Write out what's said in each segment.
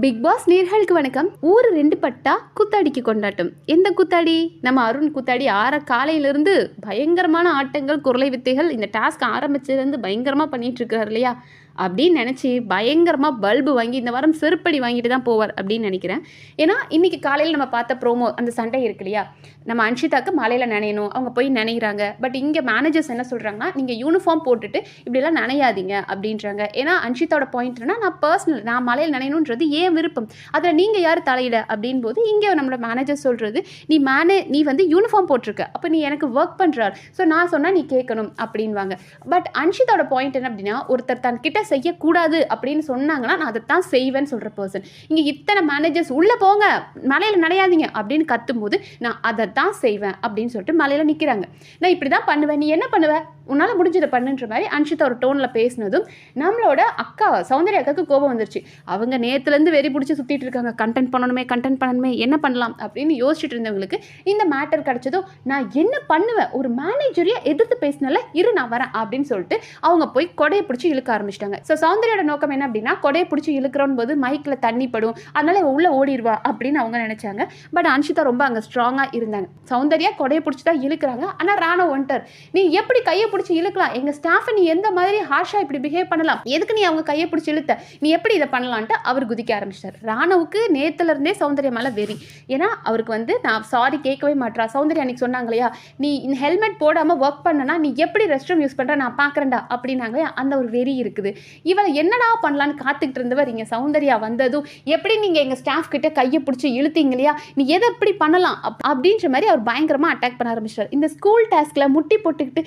Big pass நேர்களுக்கு வணக்கம். ஊர் ரெண்டு பட்டா குத்தாடிக்கு கொண்டாட்டம். எந்த குத்தாடி? நம்ம அருண் குத்தாடி ஆற காலையிலிருந்து பயங்கரமான ஆட்டங்கள் குரலை வித்தைகள் இந்த டாஸ்க் ஆரம்பிச்சதுலேருந்து பயங்கரமாக பண்ணிட்டு இருக்காரு இல்லையா? அப்படின்னு நினச்சி பயங்கரமாக பல்பு வாங்கி இந்த வாரம் செருப்படி வாங்கிட்டு தான் போவார் அப்படின்னு நினைக்கிறேன். ஏன்னா இன்றைக்கி காலையில் நம்ம பார்த்த ப்ரோமோ அந்த சண்டை இருக்கு இல்லையா? நம்ம அன்ஷிதாக்கு மலையில் நனையணும் அவங்க போய் நினைக்கிறாங்க பட் இங்கே மேனேஜர்ஸ் என்ன சொல்கிறாங்கன்னா நீங்கள் யூனிஃபார்ம் போட்டுட்டு இப்படிலாம் நினையாதீங்க அப்படின்றாங்க. ஏன்னா அன்ஷிதாவோட பாயிண்ட்னா நான் பர்சனல் நான் மலையில் நனையணுன்றது ஏன் விருப்பம். அதில் நீங்கள் யார் தலையிட அப்படின் போது இங்கே நம்மளோட மேனேஜர் சொல்கிறது நீ மேனே நீ வந்து யூனிஃபார்ம் போட்டிருக்க. அப்போ நீ எனக்கு ஒர்க் பண்ணுறார் ஸோ நான் சொன்னால் நீ கேட்கணும் அப்படின்வாங்க. பட் அன்ஷிதாவோட பாயிண்ட் என்ன அப்படின்னா ஒருத்தர் தன்கிட்ட செய்யக்கூடாது அப்படின்னு சொன்னாங்கன்னா நான் அதை தான் செய்வேன்னு சொல்கிற பர்சன் இங்கே இத்தனை மேனேஜர்ஸ் உள்ளே போங்க மலையில் நடையாதீங்க அப்படின்னு கத்தும்போது நான் அதை தான் செய்வேன் அப்படின்னு சொல்லிட்டு மலையில் நிற்கிறாங்க நான் இப்படி தான் பண்ணுவேன். நீ என்ன பண்ணுவ? உன்னால் முடிஞ்சதை பண்ணுன்ற மாதிரி அன்ஷிதா ஒரு டோனில் பேசினதும் நம்மளோட அக்கா சௌந்தர்யா அக்காவுக்கு கோபம் வந்துருச்சு. அவங்க நேற்றுலேருந்து வெறி பிடிச்சி சுற்றிட்டு இருக்காங்க. கண்டென்ட் பண்ணணுமே கண்டென்ட் பண்ணணுமே என்ன பண்ணலாம் அப்படின்னு யோசிச்சுட்டு இருந்தவங்களுக்கு இந்த மேட்டர் கிடச்சதும் நான் என்ன பண்ணுவேன்? ஒரு மேனேஜரையாக எதிர்த்து பேசினால இரு நான் வரேன் அப்படின்னு சொல்லிட்டு அவங்க போய் கொடையை பிடிச்சி இழுக்க ஆரம்பிச்சிட்டாங்க. ஸோ சௌந்தரியோட நோக்கம் என்ன அப்படின்னா கொடையை பிடிச்சி இழுக்கிறோம் போது மைக்கில் தண்ணி படும். அதனால இவ உள்ளே ஓடிடுவா அப்படின்னு அவங்க நினச்சாங்க. பட் அன்ஷிதா ரொம்ப அங்கே ஸ்ட்ராங்காக இருந்தாங்க. சௌந்தர்யா கொடையை பிடிச்சி தான் இழுக்கிறாங்க. ஆனால் ராணா ஒன்டர் நீ எப்படி கையை பிடிச்சி இழுக்கலாம். எங்கள் ஸ்டாஃபை நீ எந்த மாதிரி ஹார்ஷாக இப்படி பிஹேவ் பண்ணலாம்? எதுக்கு நீ அவங்க கையை பிடிச்சி இழுத்த? நீ எப்படி இதை பண்ணலான்ட்டு அவர் குதிக்க ஆரம்பிச்சிட்டார். ராணவுக்கு நேத்துல இருந்தே சௌந்தர்யா மேலே வெறி. ஏன்னா அவருக்கு வந்து நான் சாரி கேட்கவே மாட்டா சௌந்தர்யா அன்னைக்கு சொன்னாங்க இல்லையா? நீ இந்த ஹெல்மெட் போடாமல் ஒர்க் பண்ணனா நீ எப்படி ரெஸ்ட் ரூம் யூஸ் பண்ணுற நான் பார்க்குறேன்டா அப்படின்னாங்க அந்த ஒரு வெறி இருக்குது. இவளை என்னடா பண்ணலான்னு காத்துக்கிட்டு இருந்தவர் இங்கே சௌந்தர்யா வந்ததும் எப்படி நீங்கள் எங்கள் ஸ்டாஃப் கிட்ட கையை பிடிச்சி இழுத்தீங்க இல்லையா? நீ எதை எப்படி பண்ணலாம்? அப்- அப்படின்ற மாதிரி அவர் பயங்கரமாக அட்டாக் பண்ண ஆரம்பிச்சிட்டார். இந்த ஸ்கூல் டாஸ்கில் முட்டி போட்டுக்கிட்டு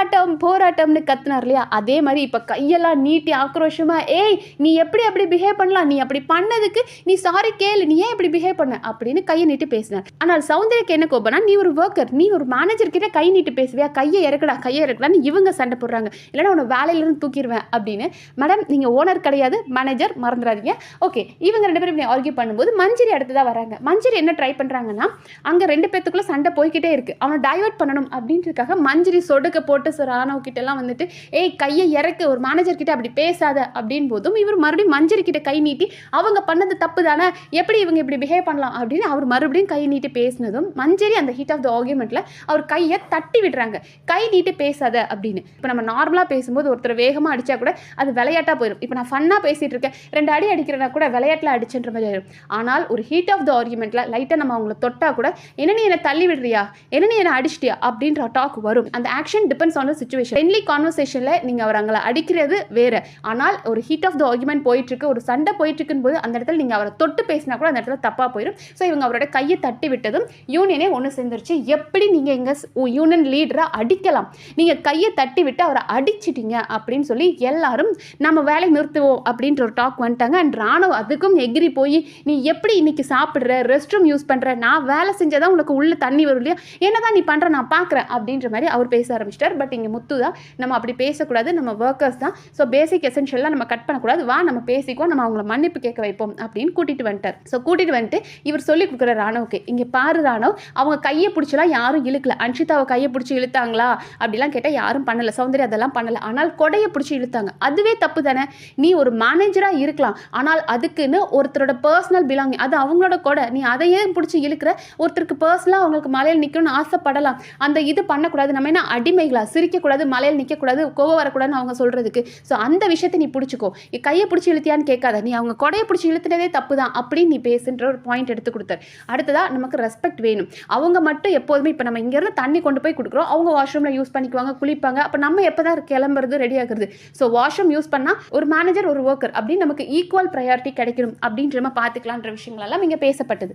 போராட்டம் போராட்டம்னு கத்துனார் இல்லையா? அதே மாதிரி இப்போ கையெல்லாம் நீட்டி ஆக்ரோஷமாக ஏய் நீ எப்படி அப்படி பிஹேவ் பண்ணலாம்? நீ அப்படி பண்ணதுக்கு நீ சாரி கேளு நீ ஏன் இப்படி பிஹேவ் பண்ண? அப்படின்னு கையை நீட்டி பேசினார். ஆனால் சௌந்தர்யக்கு என்ன கோபம்னா நீ ஒரு ஒர்க்கர் நீ ஒரு மேனேஜர் கிட்ட கை நீட்டி பேசுவியா? கையை இறக்கடா கையை இறக்கடான்னு இவங்க சண்டை போடுறாங்க. இல்லைன்னா உன்னை வேலையிலிருந்து தூக்கிடுவேன் அப்படின்னு. மேடம் நீங்கள் ஓனர் கிடையாது மேனேஜர் மறந்துடாதீங்க. ஓகே இவங்க ரெண்டு பேரும் இப்படி ஆர்கியூ பண்ணும்போது மஞ்சரி அடுத்ததாக வராங்க. மஞ்சரி என்ன ட்ரை பண்ணுறாங்கன்னா அங்கே ரெண்டு பேத்துக்குள்ளே சண்டை போய்கிட்டே இருக்குது அவனை டைவெர்ட் பண்ணணும் அப்படின்றதுக்காக மஞ்சரி சொடுக்க போட்டு சார் ஆனவ் கிட்ட எல்லாம் வந்துட்டு ஏய் கையை இறக்கு ஒரு மேனேஜர் கிட்ட அப்படி பேசாத. அப்படின் போதும் இவர் மறுபடியும் மஞ்சரி கிட்ட கை நீட்டி அவங்க பண்ணது தப்பு தானே எப்படி இவங்க இப்படி பிஹேவ் பண்ணலாம்? அப்படின்னு அவர் மறுபடியும் கை நீட்டி பேசினதும் மஞ்சரி அந்த ஹீட் ஆஃப் த ஆர்குமெண்ட்ல அவர் கையை தட்டி விடுறாங்க. கை நீட்டி பேசாத அப்படின்னு. இப்போ நம்ம நார்மலாக பேசும்போது ஒருத்தர் வேகமாக அடிச்சா கூட அது விளையாட்டாக போயிடும் இப்போ நான் ஃபன்னாக பேசிட்டு இருக்கேன். ரெண்டு அடி அடிக்கிறனா கூட விளையாட்டில் அடிச்சுன்ற மாதிரி ஆயிடும் ஆனால் ஒரு ஹீட் ஆஃப் த ஆர்குமெண்ட்ல லைட்டாக நம்ம அவங்கள தொட்டா கூட என்ன நீ என்னை தள்ளி விடுறியா? என்ன நீ என்னை அடிச்சிட்டியா? அப்படின்ற டாக் வரும். அந்த ஆக்ஷன் டிபெண்ட்ஸ் ஆன சுச்சுவேஷன் ஃப்ரெண்ட்லி கான்வர்சேஷனில் நீங்கள் அவர் அவங்கள அடிக்கிறது வேறு. ஆனால் ஒரு ஹீட் ஆஃப் த ஆர்குமெண்ட் போயிட்டுருக்கு ஒரு சண்டை போயிட்டு இருக்குன்னு போது அந்த இடத்துல நீங்கள் அவரை தொட்டு பேசினா கூட அந்த இடத்துல தப்பாக போயிடும் ஸோ இவங்க அவரோட கையை தட்டி விட்டதும் யூனியனே ஒன்று சேர்ந்துருச்சு. எப்படி நீங்கள் எங்கள் யூனியன் லீடரை அடிக்கலாம்? நீங்கள் கையை தட்டி விட்டு அவரை அடிச்சிட்டிங்க அப்படின்னு சொல்லி எல்லாரும் நம்ம வேலையை நிறுத்துவோம் அப்படின்ற ஒரு டாக் வந்துட்டாங்க. அண்ட் ராணுவ அதுக்கும் எகிரி போய் நீ எப்படி இன்னைக்கு சாப்பிட்ற? ரெஸ்ட் ரூம் யூஸ் பண்ணுற நான் வேலை செஞ்சாதான் உனக்கு உள்ள தண்ணி வரும் இல்லையா? என்னதான் நீ பண்ணுற நான் பார்க்குறேன் அப்படின்ற மாதிரி அவர் பேச ஆரம்பிச்சிட்டார். பட் இங்கே முத்து தான். நம்ம அப்படி பேசக்கூடாது நம்ம ஒர்க்கர்ஸ் தான். ஸோ பேசிக் எசென்ஷியலாக நம்ம கட் பண்ணக்கூடாது. வா நம்ம பேசிக்குவோம். நம்ம அவங்கள மன்னிப்பு கேட்க வைப்போம் அப்படின்னு கூட்டிட்டு வந்துட்டார். ஸோ கூட்டிட்டு வந்துட்டு இவர் சொல்லி கொடுக்குற ராணுவுக்கு இங்கே பாரு ராணுவ் அவங்க கையை பிடிச்சலாம் யாரும் இழுக்கல. அன்ஷிதாவை கையை பிடிச்சி இழுத்தாங்களா? அப்படிலாம் கேட்டால் யாரும் பண்ணலை. சௌந்தர்யா அதெல்லாம் பண்ணலை. ஆனால் கொடையை பிடிச்சி இழுத்தாங்க. அதுவே தப்பு தானே? நீ ஒரு மேனேஜராக இருக்கலாம். ஆனால் அதுக்குன்னு ஒருத்தரோட பர்சனல் பிலாங்கிங் அது அவங்களோட கொடை. நீ அதையே பிடிச்சி இழுக்கிற? ஒருத்தருக்கு பர்சனலாக அவங்களுக்கு மலையில் நிற்கணும்னு ஆசைப்படலாம். அந்த இது பண்ணக்கூடாது. நம்ம என்ன அடிமைகளா? சிரிக்கக்கூடாது மலையில் நிற்கக்கூடாது கோவம் வரக்கூடாதுன்னு அவங்க சொல்கிறதுக்கு ஸோ அந்த விஷயத்தை நீ பிடிச்சிக்கோ. கையை பிடிச்சி இழுத்தியான்னு கேட்காத. நீ அவங்க கொடையை பிடிச்சி இழுத்துனதே தப்பு தான் அப்படின்னு நீ பேசுன்ற ஒரு பாயிண்ட் எடுத்து கொடுத்தாரு. அடுத்ததாக நமக்கு ரெஸ்பெக்ட் வேணும். அவங்க மட்டும் எப்போதுமே இப்போ நம்ம இங்கேருந்து தண்ணி கொண்டு போய் கொடுக்குறோம். அவங்க வாஷ்ரூமில் யூஸ் பண்ணிக்குவாங்க குளிப்பாங்க. அப்போ நம்ம எப்போ தான் கிளம்புறது ரெடி ஆகுறது? ஸோ வாஷ்ரூம் யூஸ் பண்ணால் ஒரு மேனேஜர் ஒரு ஒர்க்கர் அப்படின்னு நமக்கு ஈக்குவல் ப்ரையாரிட்டி கிடைக்கணும் அப்படின்ற நம்ம பார்த்துக்கலான்ற விஷயங்களெல்லாம் இங்கே பேசப்பட்டது.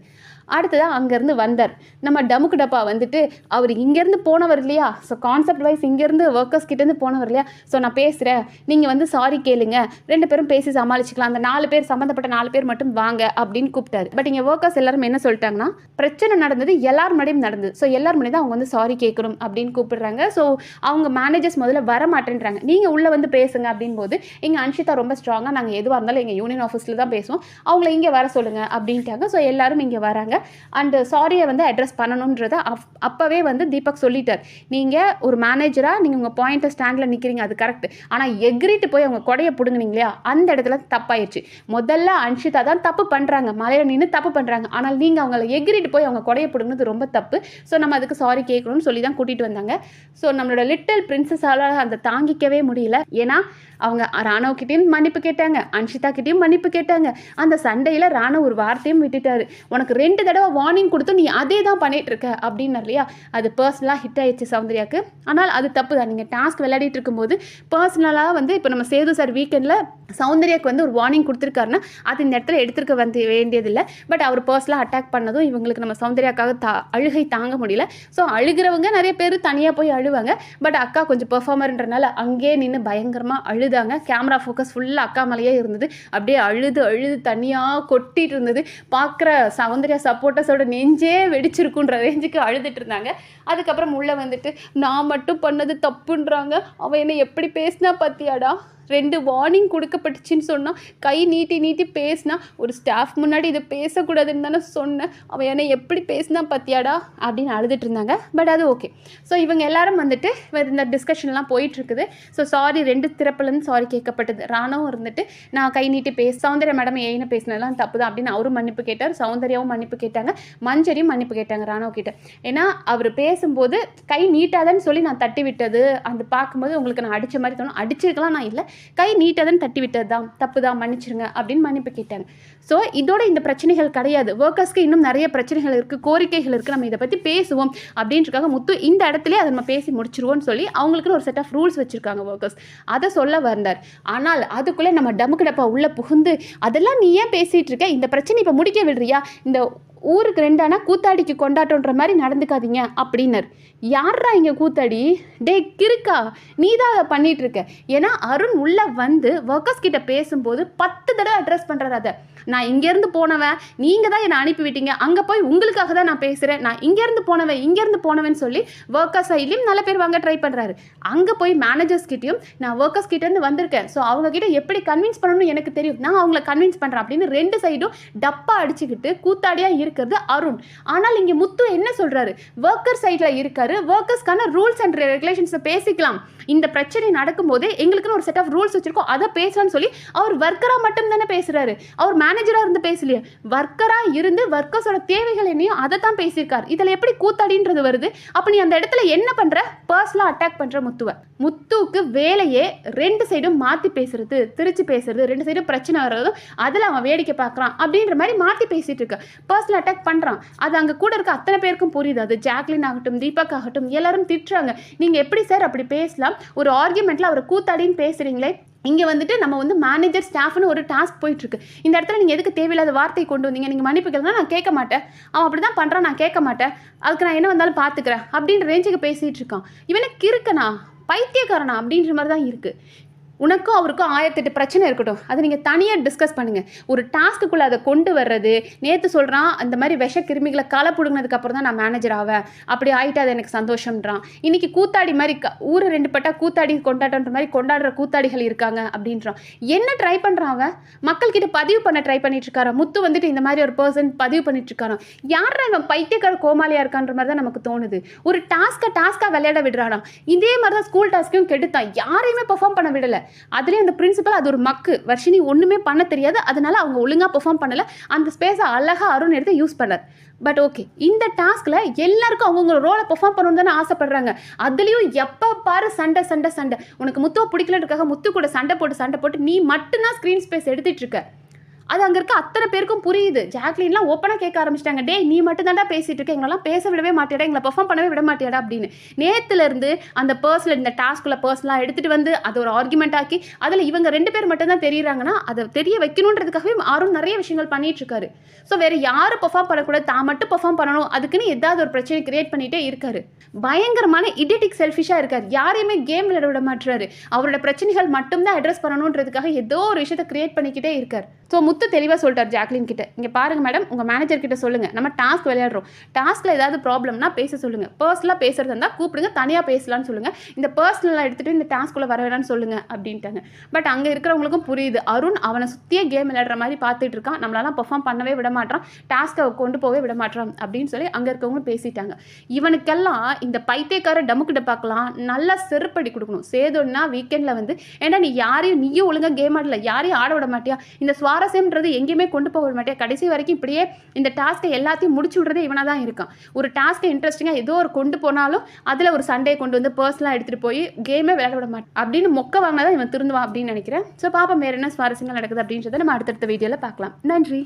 அடுத்ததாக அங்கேருந்து வந்தார். நம்ம டமுக்கு டப்பா வந்துட்டு அவர் இங்கேருந்து போனவர் இல்லையா? ஸோ கான்செப்ட் வைஸ் இங்கேருந்து ஒர்க்கர்ஸ் கிட்டேருந்து போனவர் இல்லையா? ஸோ நான் பேசுகிறேன் நீங்கள் வந்து சாரி கேளுங்க. ரெண்டு பேரும் பேசி சமாளிச்சுக்கலாம். அந்த நாலு பேர் சம்மந்தப்பட்ட நாலு பேர் மட்டும் வாங்க அப்படின்னு கூப்பிட்டாரு. பட் இங்கே ஒர்க்கர்ஸ் எல்லாரும் என்ன சொல்லிட்டாங்கன்னா பிரச்சனை நடந்தது எல்லார் முன்னாடியும் நடந்தது. ஸோ எல்லார் முன்னாடி தான் அவங்க வந்து சாரி கேட்கணும் அப்படின்னு கூப்பிடுறாங்க. ஸோ அவங்க மேனேஜர்ஸ் முதல்ல வர மாட்டேன்றாங்க நீங்கள் உள்ளே வந்து பேசுங்க அப்படின் போது எங்கள் அன்ஷிதா ரொம்ப ஸ்ட்ராங்காக நாங்கள் எதுவாக இருந்தாலும் எங்கள் யூனியன் ஆஃபீஸில் தான் பேசுவோம். அவங்கள இங்கே வர சொல்லுங்கள் அப்படின்ட்டாங்க. ஸோ எல்லாரும் இங்கே வராங்க. அண்டு சாரியை வந்து அட்ரஸ் பண்ணணுன்றதை அப் அப்போவே வந்து தீபக் சொல்லிட்டார். நீங்கள் ஒரு மேனேஜராக நீங்கள் உங்கள் பாயிண்ட்டை ஸ்டாண்டில் நிற்கிறீங்க அது கரெக்ட் ஆனால் எக்ரிட்டு போய் அவங்க கொடையை பிடுங்குனீங்க இல்லையா அந்த இடத்துல தப்பாயிடுச்சு முதல்ல அன்ஷிதா தான் தப்பு பண்ணுறாங்க மலையில நின்று தப்பு பண்ணுறாங்க ஆனால் நீங்கள் அவங்கள எக்ரிட்டு போய் அவங்க கொடையை பிடுங்குனது ரொம்ப தப்பு. ஸோ நம்ம அதுக்கு சாரி கேட்கணும்னு சொல்லி தான் கூட்டிகிட்டு வந்தாங்க. ஸோ நம்மளோட லிட்டில் பிரின்சஸால் அந்த தாங்கிக்கவே முடியல. ஏன்னா அவங்க ராணுவக்கிட்டேயும் மன்னிப்பு கேட்டாங்க. அன்ஷிதா கிட்டேயும் மன்னிப்பு கேட்டாங்க. அந்த சண்டையில் ராணுவ ஒரு வார்த்தையும் விட்டுட்டாரு. உனக்கு ரெண்டு தடவை வார்னிங் கொடுத்து நீ அதே தான் பண்ணிகிட்டு இருக்க அப்படின்னு இல்லையா அது பர்சனலாக ஹிட் ஆயிடுச்சு சௌந்தர்யாக்கு. ஆனால் அது தப்பு தான் நீங்கள் டாஸ்க் விளையாடிட்டு இருக்கும்போது பர்சனலாக வந்து இப்போ நம்ம சேது சார் வீக்கெண்டில் சௌந்தர்யாக்கு வந்து ஒரு வார்னிங் கொடுத்துருக்காருன்னா அது இந்த இடத்துல எடுத்துருக்க வந்து வேண்டியதில்லை. பட் அவர் பர்சனலாக அட்டாக் பண்ணதும் இவங்களுக்கு நம்ம சௌந்தர்யாக்காக தா அழுகை தாங்க முடியல. ஸோ அழுகிறவங்க நிறைய பேர் தனியாக போய் அழுவாங்க. பட் அக்கா கொஞ்சம் பெர்ஃபார்மர்ன்றனால அங்கேயே நின்று பயங்கரமாக அழுதாங்க. கேமரா ஃபோக்கஸ் ஃபுல்லாக அக்கா மேலேயே இருந்தது. அப்படியே அழுது அழுது தனியாக கொட்டிட்டு இருந்தது. பார்க்குற சௌந்தர்யா சப்போட்டஸோட நெஞ்சே வெடிச்சிருக்குன்ற ரேஞ்சுக்கு அழுதுட்டு இருந்தாங்க. அதுக்கப்புறம் உள்ளே வந்துட்டு நான் மட்டும் பண்ணது தப்புன்றாங்க. அவன் என்னை எப்படி பேசினா பார்த்தியாடா ரெண்டு வார்னிங் கொடுக்கப்பட்டுச்சின்னு சொன்னால் கை நீட்டி நீட்டி பேசினா ஒரு ஸ்டாஃப் முன்னாடி இதை பேசக்கூடாதுன்னு தானே சொன்னேன். அவன் என்னை எப்படி பேசினா பத்தியாடா? அப்படின்னு அழுதுட்டு இருந்தாங்க. பட் அது ஓகே ஸோ இவங்க எல்லாரும் வந்துட்டு இந்த டிஸ்கஷன்லாம் போயிட்டுருக்குது. ஸோ சாரி ரெண்டு திறப்புலேருந்து சாரி கேட்கப்பட்டது. ராணவும் இருந்துட்டு நான் கை நீட்டி பேச சௌந்தர்யா மேடம் ஏன்னு பேசினதெல்லாம் தப்பு தான் அப்படின்னு அவரும் மன்னிப்பு கேட்டார். சௌந்தர்யாவும் மன்னிப்பு கேட்டாங்க. மஞ்சரியும் மன்னிப்பு கேட்டாங்க ராணவ் கிட்ட. ஏன்னா அவர் பேசும்போது கை நீட்டாதன்னு சொல்லி நான் தட்டி விட்டது அந்த பார்க்கும்போது உங்களுக்கு நான் அடித்த மாதிரி தோணும். அடிச்சிருக்கலாம் நான் இல்லை. கை நீட்டதன் தட்டி விட்டது தான் தப்பு தான் மன்னிச்சிருங்க அப்படின்னு மன்னிப்பு கேட்டாங்க. ஸோ இதோட இந்த பிரச்சனைகள் கிடையாது. ஒர்க்கர்ஸ்க்கு இன்னும் நிறைய பிரச்சனைகள் இருக்குது கோரிக்கைகள் இருக்குது நம்ம இதை பற்றி பேசுவோம் அப்படின்றக்காக முத்து இந்த இடத்துல அதை நம்ம பேசி முடிச்சிருவோம்னு சொல்லி அவங்களுக்குன்னு ஒரு செட் ஆஃப் ரூல்ஸ் வச்சுருக்காங்க ஒர்க்கர்ஸ் அதை சொல்ல வந்தார். ஆனால் அதுக்குள்ளே நம்ம டமுக்கு டப்பா உள்ளே புகுந்து அதெல்லாம் நீ ஏன் பேசிகிட்டு இருக்க? இந்த பிரச்சனை இப்போ முடிக்க விடுறியா இந்த ஊருக்கு ரெண்டானா கூத்தாடிக்கு கொண்டாட்டன்ற மாதிரி நடந்துக்காதீங்க அப்படின்னார். யாரா இங்கே கூத்தாடி? டே கிறுக்கா நீ தான் அதை பண்ணிட்டு இருக்க ஏன்னா அருண் உள்ளே வந்து ஒர்க்கர்ஸ் கிட்ட பேசும்போது பத்து தடவை அட்ரஸ் பண்ணுறாரு அதை. நான் இங்கேருந்து போனவன் நீங்கள் தான் என்னை அனுப்பிவிட்டீங்க அங்கே போய் உங்களுக்காக தான் நான் பேசுகிறேன் நான் இங்கேருந்து போனவன் இங்கேருந்து போனவன் சொல்லி ஒர்க்கர்ஸ் சைட்லேயும் நல்ல பேர் வாங்க ட்ரை பண்ணுறாரு அங்கே போய் மேனேஜர்ஸ் கிட்டேயும் நான் ஒர்க்கர்ஸ் கிட்டேருந்து வந்திருக்கேன். ஸோ அவங்க கிட்ட எப்படி கன்வின்ஸ் பண்ணணும்னு எனக்கு தெரியும். நான் அவங்கள கன்வின்ஸ் பண்ணுறேன் அப்படின்னு ரெண்டு சைடும் டப்பா அடிச்சுக்கிட்டு கூத்தாடியாக இருக்கிறது அருண். ஆனால் இங்கே முத்து என்ன சொல்கிறாரு ஒர்க்கர் சைடில் இருக்காரு. ஒர்க்கர்ஸ்க்கான ரூல்ஸ் அண்ட் ரெகுலேஷன்ஸை பேசிக்கலாம். இந்த பிரச்சனை நடக்கும்போதே எங்களுக்குன்னு ஒரு செட் ஆஃப் ரூல்ஸ் வச்சிருக்கோம். அதை பேசலாம்னு சொல்லி அவர் ஒர்க்கராக மட்டும் தானே பேசுகிறாரு அவர் மேனேஜராக இருந்து பேசலையே. ஒர்க்கராக இருந்து ஒர்க்கர்ஸோட தேவைகள் என்னையும் அதை தான் பேசியிருக்காரு. இதில் எப்படி கூத்தாடின்றது வருது. அப்போ நீ அந்த இடத்துல என்ன பண்ணுற பர்சனலாக அட்டாக் பண்ணுற முத்துவை. முத்துவுக்கு வேலையே ரெண்டு சைடும் மாற்றி பேசுறது திருச்சி பேசுறது ரெண்டு சைடும் பிரச்சனை வர்றதும் அதில் அவன் வேடிக்கை பார்க்குறான் அப்படின்ற மாதிரி மாற்றி பேசிகிட்டு இருக்க. பர்சனல் அட்டாக் பண்ணுறான் அது அங்கே கூட இருக்க அத்தனை பேருக்கும் புரியுது. அது ஜாக்லின் ஆகட்டும் தீபக் ஆகட்டும் எல்லாரும் திட்டுறாங்க. நீங்கள் எப்படி சார் அப்படி பேசலாம்? ஒரு ஆர்குமெண்ட்டில் அவரை கூத்தாடின்னு பேசுகிறீங்களே இங்கே வந்துட்டு நம்ம வந்து மேனேஜர் ஸ்டாஃப்னு ஒரு டாஸ்க் போயிட்டுருக்கு. இந்த இடத்துல நீங்கள் எதுக்கு தேவையில்லாத வார்த்தை கொண்டு வந்தீங்க? நீங்கள் மன்னிப்பு நான் கேட்க மாட்டேன். அவன் அப்படி தான் பண்ணுறான் நான் கேட்க மாட்டேன். அதுக்கு நான் என்ன வந்தாலும் பார்த்துக்கிறேன் அப்படின்ற ரேஞ்சுக்கு பேசிகிட்டு இருக்கான். இவனுக்கு கிறுக்கனா? பைத்தியக்காரனா? அப்படின்ற மாதிரி தான் இருக்குது உனக்கும் அவருக்கும் ஆயிரத்தெட்டு பிரச்சனை இருக்கட்டும். அதை நீங்கள் தனியாக டிஸ்கஸ் பண்ணுங்கள் ஒரு டாஸ்க்குள்ளே அதை கொண்டு வர்றது நேற்று சொல்கிறான் அந்த மாதிரி விஷ கிருமிகளை களை பிடுங்கினதுக்கப்புறம் தான் நான் மேனேஜர் ஆவேன். அப்படி ஆகிட்டு அது எனக்கு சந்தோஷம்ன்றான். இன்றைக்கி கூத்தாடி மாதிரி க ஊரை ரெண்டு பட்டா கூத்தாடி கொண்டாட்டன்ற மாதிரி கொண்டாடுற கூத்தாடிகள் இருக்காங்க அப்படின்றான். என்ன ட்ரை பண்ணுறான் அவன்? மக்கள்கிட்ட பதிவு பண்ண ட்ரை பண்ணிட்டு இருக்காரா? முத்து வந்துட்டு இந்த மாதிரி ஒரு பர்சன் பதிவு பண்ணிட்டு யார் அவன் பைத்தியக்கார கோமாளியாக இருக்கான்ற மாதிரி தான் நமக்கு தோணுது. ஒரு டாஸ்க்கை டாஸ்க்காக விளையாட விடுறானா இதே மாதிரி தான் ஸ்கூல் டாஸ்க்கையும் கெடுத்தான். யாரையுமே பெர்ஃபார்ம் பண்ண விடலை. அதுலேயும் அந்த பிரின்சிபல் அது ஒரு மக்கு. வர்ஷினி ஒன்றுமே பண்ண தெரியாது. அதனால அவங்க ஒழுங்காக பெர்ஃபார்ம் பண்ணலை. அந்த ஸ்பேஸை அழகாக அருண் எடுத்து யூஸ் பண்ணார். பட் ஓகே இந்த டாஸ்கில் எல்லாருக்கும் அவங்கவுங்க ரோலை பெர்ஃபார்ம் பண்ணணும்னு தானே ஆசைப்படுறாங்க. அதுலேயும் எப்போ பாரு சண்டை சண்டை சண்டை. உனக்கு முத்துவை பிடிக்கலன்றக்காக முத்து கூட சண்டை போட்டு சண்டை போட்டு நீ மட்டும்தான் ஸ்க்ரீன் ஸ்பேஸ் எடுத்துகிட்டு இருக்க. அது அங்கே இருக்க அத்தனை பேருக்கும் புரியுது. ஜாக்லின்லாம் ஓப்பனாக கேட்க ஆரம்பிச்சிட்டாங்க. டே நீ மட்டும் தான்டா பேசிட்டு இருக்க. எங்களெல்லாம் பேச விடவே மாட்டேடா எங்களை பெர்ஃபார்ம் பண்ணவே விட மாட்டேடா அப்படின்னு. நேத்துலேருந்து அந்த பர்ஸில் இந்த டாஸ்கில் பர்சனலாக எடுத்துகிட்டு வந்து அதை ஒரு ஆர்குமெண்ட் ஆக்கி அதில் இவங்க ரெண்டு பேர் மட்டும் தான் தெரியுறாங்கன்னா அதை தெரிய வைக்கணுன்றதுக்காகவே அருண் நிறைய விஷயங்கள் பண்ணிகிட்ருக்காரு ஸோ வேறு யாரும் பெர்ஃபார்ம் பண்ணக்கூடாது? தான் மட்டும் பெர்ஃபார்ம் பண்ணணும். அதுக்குன்னு ஏதாவது ஒரு பிரச்சனை கிரியேட் பண்ணிகிட்டே இருக்காரு. பயங்கரமான இடிட்டிக் செல்ஃபிஷாக இருக்கார். யாரையுமே கேம் விளையாட விட மாட்டுறாரு. அவரோட பிரச்சனைகள் மட்டும்தான் அட்ரஸ் பண்ணணுன்றதுக்காக ஏதோ ஒரு விஷயத்தை கிரியேட் பண்ணிக்கிட்டே இருக்கார். ஸோ முத்து தெளிவாக சொல்லிட்டார் ஜாக்லின் கிட்ட. இங்கே பாருங்க மேடம் உங்கள் மேனேஜர் கிட்ட சொல்லுங்கள் நம்ம டாஸ்க் விளையாடுறோம். டாஸ்க்கில் ஏதாவது ப்ராப்ளம்னா பேச சொல்லுங்கள் பர்சனலாக பேசுறது இருந்தால் கூப்பிடுங்க தனியாக பேசலாம்னு சொல்லுங்கள் இந்த பர்சனலாக எடுத்துகிட்டு இந்த டாஸ்க்குள்ளே வர வேணாம்னு சொல்லுங்கள் அப்படின்ட்டாங்க. பட் அங்கே இருக்கிறவங்களுக்கும் புரியுது. அருண் அவனை சுற்றியே கேம் விளையாடுற மாதிரி பார்த்துட்டு இருக்கான். நம்மளாலாம் பெர்ஃபார்ம் பண்ணவே விட மாட்டான். டாஸ்க்கை கொண்டு போகவே விட மாட்டான் அப்படின்னு சொல்லி அங்கே இருக்கவங்களும் பேசிட்டாங்க. இவனுக்கெல்லாம் இந்த பைத்தியக்கார டமுக்கிட்ட பார்க்கலாம். நல்லா செருப்படி கொடுக்கணும். சேதோன்னா வீக்கெண்டில் வந்து ஏன்னா நீ யாரையும் நீயும் ஒழுங்காக கேம் ஆடல. யாரையும் ஆட விட மாட்டியா? இந்த சுவாரஸ்யம் சுவாரஸ்யம்ன்றது எங்கேயுமே கொண்டு போக மாட்டேன். கடைசி வரைக்கும் இப்படியே இந்த டாஸ்க்கை எல்லாத்தையும் முடிச்சு விடுறதே இவனாக தான் இருக்கான். ஒரு டாஸ்க்கை இன்ட்ரெஸ்டிங்காக ஏதோ ஒரு கொண்டு போனாலும் அதில் ஒரு சண்டே கொண்டு வந்து பர்சனலாக எடுத்துகிட்டு போய் கேமே விளையாட விட மாட்டான் அப்படின்னு மொக்க வாங்கினா தான் இவன் திருந்துவான் அப்படின்னு நினைக்கிறேன். ஸோ பாப்பா வேறு என்ன சுவாரஸ்யங்கள் நடக்குது அப்படின்றத நம்ம அடுத்தடுத்த வீடியோவில் பார்க்கலாம். நன்றி.